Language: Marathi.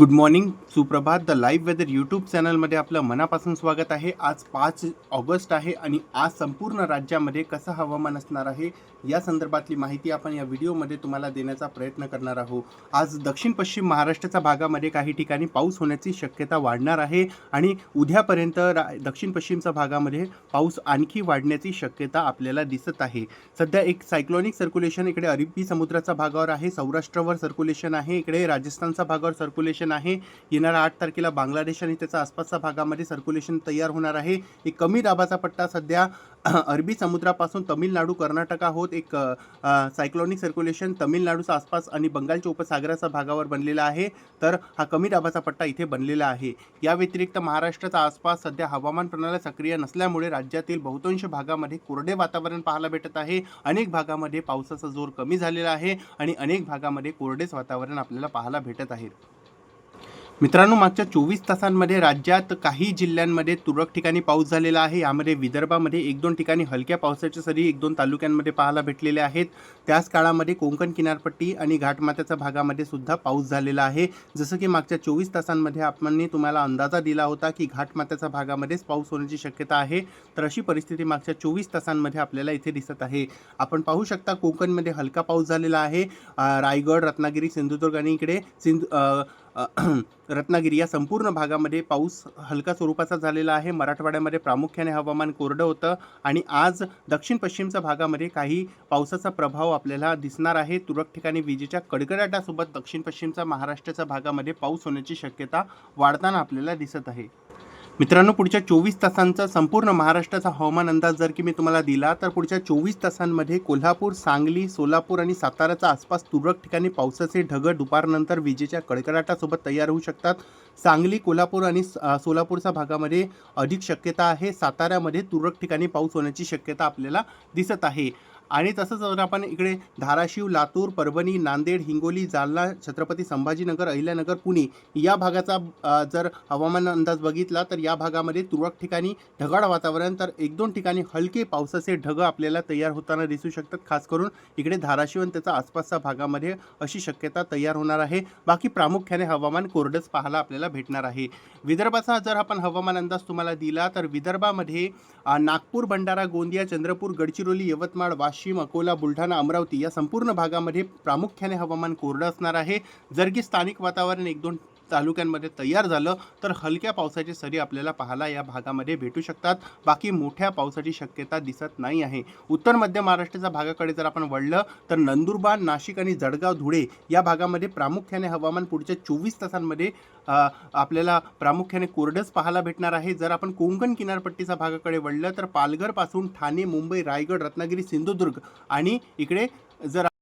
गुड मॉर्निंग सुप्रभात. द लाईव्ह वेदर यूट्यूब चॅनलमध्ये आपलं मनापासून स्वागत आहे. आज पाच ऑगस्ट आहे आणि आज संपूर्ण राज्यामध्ये कसं हवामान असणार आहे या संदर्भातली माहिती आपण या व्हिडिओमध्ये तुम्हाला देण्याचा प्रयत्न करणार आहोत. आज दक्षिण पश्चिम महाराष्ट्राच्या भागामध्ये काही ठिकाणी पाऊस होण्याची शक्यता वाढणार आहे आणि उद्यापर्यंत रा दक्षिण पश्चिमच्या भागामध्ये पाऊस आणखी वाढण्याची शक्यता आपल्याला दिसत आहे. सध्या एक सायक्लॉनिक सर्क्युलेशन इकडे अरबी समुद्राच्या भागावर आहे सौराष्ट्रावर सर्क्युलेशन आहे इकडे राजस्थानच्या भागावर सर्क्युलेशन आहे. येणाऱ्या आठ तारखेला बांगलादेश आणि त्याच्या आसपासच्या भागामध्ये सर्क्युलेशन तयार होणार आहे. एक कमी दाबाचा पट्टा सध्या अरबी समुद्रापासून तमिळनाडू कर्नाटका होत एक सायक्लॉनिक सर्क्युलेशन तमिळनाडूचा आसपास आणि बंगालच्या उपसागराच्या भागावर बनलेला आहे. तर हा कमी दाबाचा पट्टा इथे बनलेला आहे. या व्यतिरिक्त महाराष्ट्राचा आसपास सध्या हवामान प्रणाली सक्रिय नसल्यामुळे राज्यातील बहुतांश भागामध्ये कोरडे वातावरण पाहायला भेटत आहे. अनेक भागामध्ये पावसाचा जोर कमी झालेला आहे आणि अनेक भागामध्ये कोरडेच वातावरण आपल्याला पाहायला भेटत आहे. मित्रांनो मागच्या चोवीस तासांमध्ये राज्यात काही जिल्ह्यांमध्ये तुरळक ठिकाणी पाऊस झालेला आहे. यामध्ये विदर्भामध्ये एक दोन ठिकाणी हलक्या पावसाच्या सरी एक दोन तालुक्यांमध्ये पाहायला भेटलेल्या आहेत. त्याच काळामध्ये कोकण किनारपट्टी आणि घाटमाथ्याच्या भागामध्ये सुद्धा पाऊस झालेला आहे. जसं की मागच्या चोवीस तासांमध्ये आपण तुम्हाला अंदाजा दिला होता की घाटमाथ्याच्या भागामध्येच पाऊस होण्याची शक्यता आहे. तर अशी परिस्थिती मागच्या चोवीस तासांमध्ये आपल्याला इथे दिसत आहे. आपण पाहू शकता कोकणमध्ये हलका पाऊस झालेला आहे. रायगड रत्नागिरी सिंधुदुर्ग आणि इकडे सिंधु रत्नागिरी या संपूर्ण भागामध्ये पाऊस हलका स्वरूपाचा झालेला आहे. मराठवाड्यामध्ये प्रामुख्याने हवामान कोरडं होतं आणि आज दक्षिण पश्चिमच्या भागामध्ये काही पावसाचा प्रभाव आपल्याला दिसणार आहे. तुरळक ठिकाणी विजेच्या कडकडाटासोबत दक्षिण पश्चिमच्या महाराष्ट्राच्या भागामध्ये पाऊस होण्याची शक्यता वाढताना आपल्याला दिसत आहे. मित्रांनो पुढच्या चोवीस तासांचा संपूर्ण महाराष्ट्राचा हवामान अंदाज जर की मी तुम्हाला दिला तर पुढच्या चोवीस तासांमध्ये कोल्हापूर सांगली सोलापूर आणि साताऱ्याच्या आसपास तुरळक ठिकाणी पावसाचे ढगं दुपारनंतर विजेच्या कडकडाटासोबत तयार होऊ शकतात. सांगली कोल्हापूर आणि सोलापूरच्या भागामध्ये अधिक शक्यता आहे. साताऱ्यामध्ये तुरळक ठिकाणी पाऊस होण्याची शक्यता आपल्याला दिसत आहे. आणि तसंच जर आपण इकडे धाराशिव लातूर परभणी नांदेड हिंगोली जालना छत्रपती संभाजीनगर अहिल्यानगर पुणे या भागाचा जर हवामान अंदाज बघितला तर या भागामध्ये तुरळक ठिकाणी ढगाळ वातावरण तर एक दोन ठिकाणी हलके पावसाचे ढग आपल्याला तयार होताना दिसू शकतात. खास करून इकडे धाराशिव आणि त्याचा आसपासच्या भागामध्ये अशी शक्यता तयार होणार आहे. बाकी प्रामुख्याने हवामान कोरडंच पाहायला आपल्याला भेटणार आहे. विदर्भाचा जर आपण हवामान अंदाज तुम्हाला दिला तर विदर्भामध्ये नागपूर भंडारा गोंदिया चंद्रपूर गडचिरोली यवतमाळ वाशिम अकोला बुलढाणा अमरावती या संपूर्ण भागामध्ये प्रामुख्याने हवामान कोरडं असणार आहे. जर की स्थानिक वातावरण एक दोन तालुक्यांमध्ये तयार झालं तर हलक्या पावसाची सरी आपल्याला पाहायला या भागामध्ये भेटू शकतात. बाकी मोठ्या पावसाची शक्यता दिसत नाही आहे. उत्तर मध्य महाराष्ट्राच्या भागाकडे जर आपण वळलं तर नंदुरबार नाशिक आणि जळगाव धुळे या भागामध्ये प्रामुख्याने हवामान पुढच्या चोवीस तासांमध्ये आपल्याला प्रामुख्याने कोरडंच पाहायला भेटणार आहे. जर आपण कोंकण किनारपट्टीच्या भागाकडे वळलं तर पालघरपासून ठाणे मुंबई रायगड रत्नागिरी सिंधुदुर्ग आणि इकडे जर